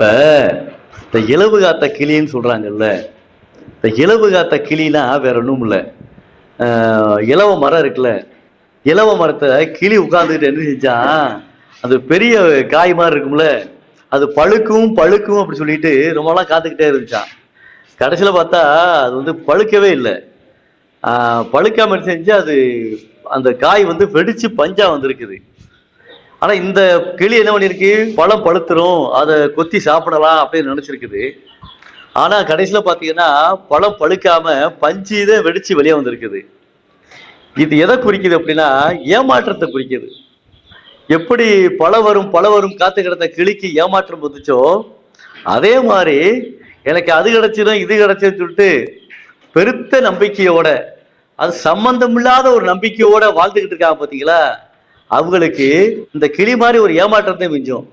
இப்ப இந்த இலவு காத்த கிளின்னு சொல்றாங்கல்ல இந்த இலவு காத்த கிளினா வேற ஒன்றும் இல்லை. இலவ மரம் இருக்குல்ல இலவ மரத்தை கிளி உட்காந்துக்கிட்டு என்ன செஞ்சா அது பெரிய காய் மாதிரி இருக்கும்ல அது பழுக்கும் பழுக்கும் அப்படி சொல்லிட்டு ரொம்ப காத்துக்கிட்டே இருந்துச்சான் கடைசியில் பார்த்தா அது வந்து பழுக்கவே இல்லை. பழுக்காமல் பழுக்காம செஞ்சு அது அந்த காய் வந்து வெடிச்சு பஞ்சா வந்திருக்குது. ஆனா இந்த கிளி என்ன பண்ணிருக்கு? பழம் பழுத்துரும். அதை கொத்தி சாப்பிடலாம் அப்படின்னு நினைச்சிருக்குது. ஆனா கடைசியில பாத்தீங்கன்னா பழம் பழுக்காம பஞ்சு இதை வெடிச்சு வெளியே வந்திருக்குது. இது எதை குறிக்குது அப்படின்னா ஏமாற்றத்தை குறிக்குது. எப்படி பல வரும் பல வரும் காத்து கிடந்த கிளிக்கு ஏமாற்றம் வந்துச்சோ அதே மாதிரி எனக்கு அது கிடைச்சிடும் இது கிடைச்சதுன்னு சொல்லிட்டு பெருத்த நம்பிக்கையோட அது சம்பந்தம் இல்லாத ஒரு நம்பிக்கையோட வாழ்ந்துகிட்டு இருக்காங்க பாத்தீங்களா? அவங்களுக்கு இந்த கிளி மாதிரி ஒரு ஏமாற்றத்தை மிஞ்சும்.